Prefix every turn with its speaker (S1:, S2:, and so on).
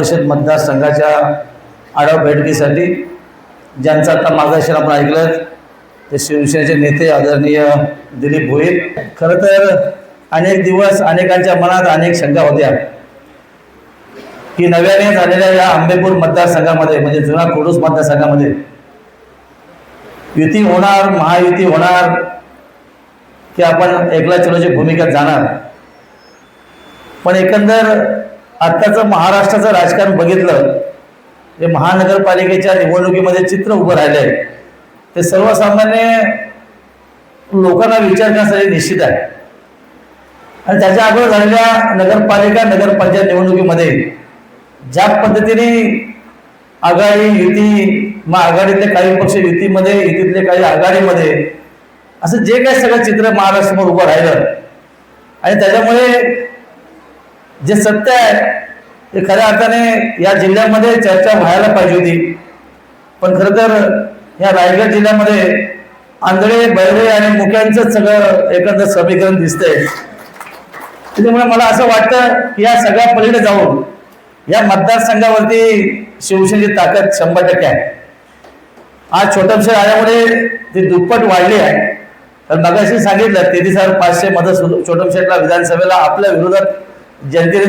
S1: परिषद मतदारसंघाच्या आढावा बैठकीसाठी ज्यांचं आता मार्गदर्शन आपण ऐकलं ते शिवसेनेचे नेते आदरणीय दिलीप भोईर. खरं तर अनेक दिवस अनेकांच्या मनात अनेक शंका होत्या की नव्याने झालेल्या या आंबेपूर मतदारसंघामध्ये म्हणजे जुना कोडूस मतदारसंघामध्ये युती होणार महायुती होणार की आपण एकला चलोची भूमिका जाणार. पण एकंदर आत्ताचं महाराष्ट्राचं राजकारण बघितलं जे महानगरपालिकेच्या निवडणुकीमध्ये चित्र उभं राहिलंय ते सर्वसामान्य लोकांना विचार करण्यासाठी निश्चित आहे. आणि त्याच्या अगोदर झालेल्या नगरपालिका नगरपंचायत निवडणुकीमध्ये ज्या पद्धतीने आघाडी युती मग आघाडीतले काही पक्ष युतीमध्ये युतीतले काही आघाडीमध्ये असं जे काही सगळं चित्र महाराष्ट्रासमोर उभं राहिलं. आणि त्याच्यामुळे जे सत्य आहे ते खऱ्या अर्थाने या जिल्ह्यामध्ये चर्चा व्हायला पाहिजे होती. पण खरं तर या रायगड जिल्ह्यामध्ये आंधळे बैरे आणि मुख्यांचं सगळं एकंदर समीकरण दिसतंय. त्याच्यामुळे मला असं वाटतं की या सगळ्या पलीकडे जाऊन या मतदारसंघावरती शिवसेनेची ताकद शंभर टक्के आहे. आज छोटमशे आल्यामुळे ती दुप्पट वाढली आहे. तर मगाशी सांगितलं तेहतीस हजार पाचशे मतं छोटमशेटला विधानसभेला आपल्या विरोधात जनतेने